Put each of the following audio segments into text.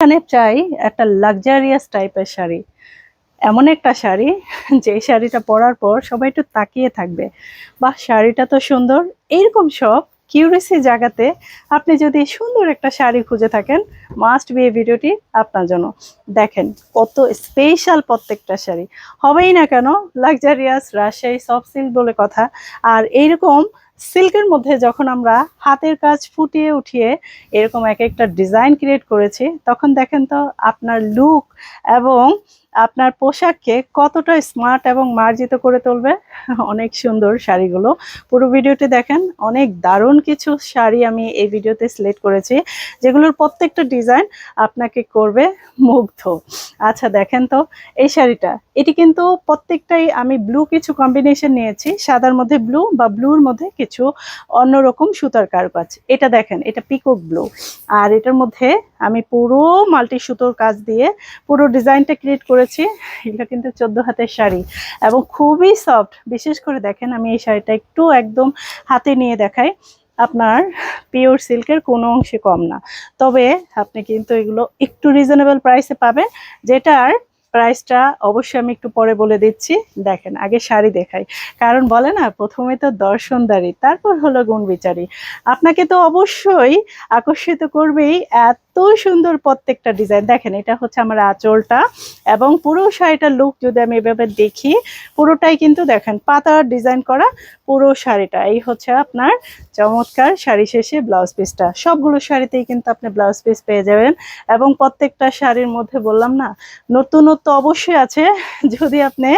এখানে চাই একটা লাক্সারিয়াস টাইপের শাড়ি। এমন একটা শাড়ি, যে শাড়িটা পরার পর সবাই একটু তাকিয়ে থাকবে। বা শাড়িটা তো সুন্দর। এইরকম সব কিউরিসি জায়গাতে আপনি যদি সুন্দর একটা শাড়ি খুঁজে থাকেন মাস্ট বি এই ভিডিওটি আপনার জন্য। দেখেন, কত স্পেশাল প্রত্যেকটা শাড়ি। হবেই না কেন লাক্সারিয়াস রাজশাহী সফট সিল্ক বলে কথা। আর এইরকম সিল্কের মধ্যে যখন আমরা হাতের কাজ ফুটিয়ে উঠিয়ে এরকম এক একটা ডিজাইন ক্রিয়েট করেছি, তখন দেখেন তো আপনার লুক এবং আপনার পোশাককে কতটা স্মার্ট এবং মার্জিত করে তুলবে? অনেক সুন্দর শাড়িগুলো। পুরো ভিডিওটি দেখেন, অনেক দারুণ কিছু শাড়ি আমি এই ভিডিওতে সিলেক্ট করেছি, যেগুলোর প্রত্যেকটা ডিজাইন আপনাকে করবে মুগ্ধ। আচ্ছা দেখেন তো, এই শাড়িটা, এটি কিন্তু প্রত্যেকটাই আমি ব্লু কিছু কম্বিনেশন নিয়েছি, সাদার মধ্যে ব্লু বা ব্লুর মধ্যে কিছু অন্যরকম সুতার কারুকাজ। এটা দেখেন, এটা পিকক ব্লু আর এটার মধ্যে আমি পুরো মাল্টি সুতোর কাজ দিয়ে পুরো ডিজাইনটা ক্রিয়েট করেছি। এটা কিন্তু চোদ্দ হাতের শাড়ি এবং খুবই সফট বিশেষ করে দেখেন, আমি এই শাড়িটা একটু একদম হাতে নিয়ে দেখাই। আপনার পিওর সিল্কের কোনো অংশে কম না। তবে আপনি কিন্তু এগুলো একটু রিজনেবল প্রাইসে পাবেন। যেটার প্রাইসটা অবশ্যই আমি একটু পরে বলে দিচ্ছি। দেখেন, আগে শাড়ি দেখাই। কারণ বলে না, প্রথমে তো দর্শনদারি, তারপর হলো গুণ বিচারি আপনাকে তো অবশ্যই আকর্ষিত করবেই এত সুন্দর প্রত্যেকটা ডিজাইন দেখেন, এটা হচ্ছে আমার আঁচলটা এবং পুরো শাড়িটার লুক যদি আমি এভাবে দেখি, পুরোটাই কিন্তু দেখেন, পাতার ডিজাইন করা পুরো শাড়িটা। এই হচ্ছে আপনার চমৎকার শাড়ি শেষে ব্লাউজ পিসটা সবগুলো শাড়িতেই কিন্তু আপনি ব্লাউজ পিস পেয়ে যাবেন এবং প্রত্যেকটা শাড়ির মধ্যে বললাম না, নতুনত্ব অবশ্যই আছে। যদি আপনি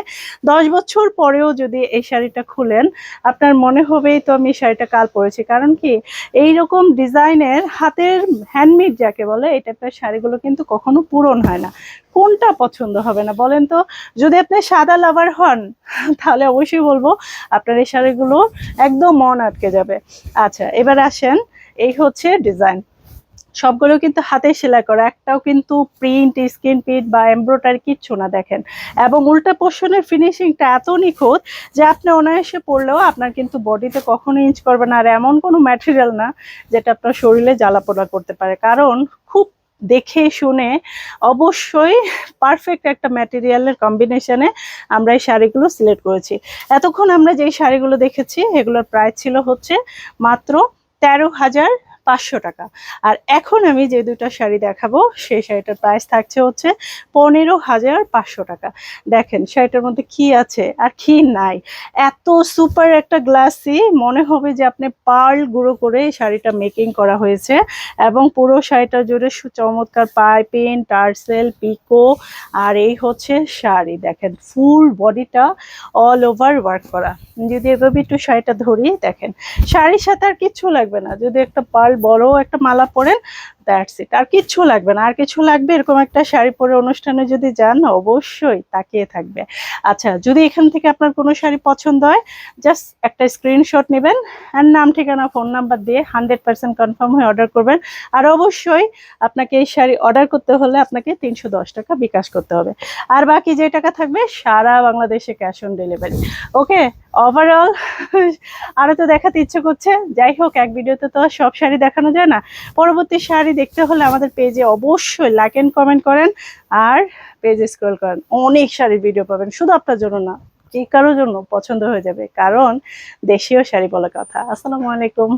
দশ বছর পরেও যদি এই শাড়িটা খুলেন, আপনার মনে হবেই তো আমি শাড়িটা কাল পরেছি। কারণ কি? এই রকম ডিজাইনের হাতের হ্যান্ডমেড যাকে বলে, এই টাইপের শাড়িগুলো কিন্তু কখনো পূরণ হয় না। কোনটা পছন্দ হবে না বলেন তো? যদি আপনি সাদা লাভার হন, তাহলে অবশ্যই বলব আপনার এই শাড়িগুলো একদম মন আটকে যাবে। আচ্ছা এবার আসেন, এই হচ্ছে ডিজাইন সবগুলো কিন্তু হাতে সেলাই করা, একটাও কিন্তু প্রিন্ট স্ক্রিন প্রিন্ট বা এমব্রয়ডারি কিচ্ছু না দেখেন। এবং উল্টা পোর্শনের ফিনিশিংটা এত নিখুঁত যে আপনি অনায়াসে পরলেও আপনার কিন্তু বডিতে কখনো ইঞ্চ করবে না। আর এমন কোনো ম্যাটেরিয়াল না যেটা আপনার শরীরে জ্বালা পোড়া করতে পারে। কারণ খুব দেখে শুনে অবশ্যই পারফেক্ট একটা ম্যাটেরিয়ালের কম্বিনেশনে আমরা এই শাড়িগুলো সিলেক্ট করেছি। এতক্ষণ আমরা যেই শাড়িগুলো দেখেছি, এগুলোর প্রাইস ছিল হচ্ছে মাত্র তেরো হাজার পাঁচশো টাকা। আর এখন আমি যে দুটো শাড়ি দেখাবো, সেই শাড়িটার প্রাইস থাকছে হচ্ছে পনেরো হাজার পাঁচশো টাকা। দেখেন শাড়িটার মধ্যে কি আছে আর কি নাই। এত সুপার একটা গ্লাসি মনে হবে যে আপনি পার্ল গুঁড়ো করে এই শাড়িটা মেকিং করা হয়েছে এবং পুরো শাড়িটা জুড়ে চমৎকার পাইপিং টার্সেল, পিকো আর এই হচ্ছে শাড়ি। দেখেন ফুল বডিটা অল ওভার ওয়ার্ক করা। যদি এভাবে একটু শাড়িটা ধরি, দেখেন শাড়ির সাথে আর কিচ্ছু লাগবে না। যদি একটা পার্ল বড় একটা মালা পরেন। দ্যাটস ইট আর কিচ্ছু লাগবে না। আর কিছু লাগবে, এরকম একটা শাড়ি পরে অনুষ্ঠানে যদি যান, অবশ্যই তাকিয়ে থাকবে। আচ্ছা যদি এখান থেকে আপনার কোনো শাড়ি পছন্দ হয় জাস্ট একটা স্ক্রিনশট নেবেন আর নাম, ঠিকানা ফোন নাম্বার দিয়ে হান্ড্রেড পার্সেন্ট কনফার্ম হয়ে অর্ডার করবেন। আর অবশ্যই আপনাকে এই শাড়ি অর্ডার করতে হলে আপনাকে তিনশো দশ টাকা বিকাশ করতে হবে। আর বাকি যে টাকা থাকবে, সারা বাংলাদেশে cash on delivery okay overall আরও তো দেখাতে ইচ্ছে করছে। যাই হোক, এক ভিডিওতে তো সব শাড়ি দেখানো যায় না। পরবর্তী শাড়ি দেখতে হলে আমাদের পেজে অবশ্যই লাইক অ্যান্ড কমেন্ট করেন, আর পেজে স্ক্রল করেন। অনেক শাড়ির ভিডিও পাবেন, শুধু আপনার জন্য না যে কারোর জন্য পছন্দ হয়ে যাবে, কারণ দেশীয় শাড়ি বলা কথা। আসসালামু আলাইকুম।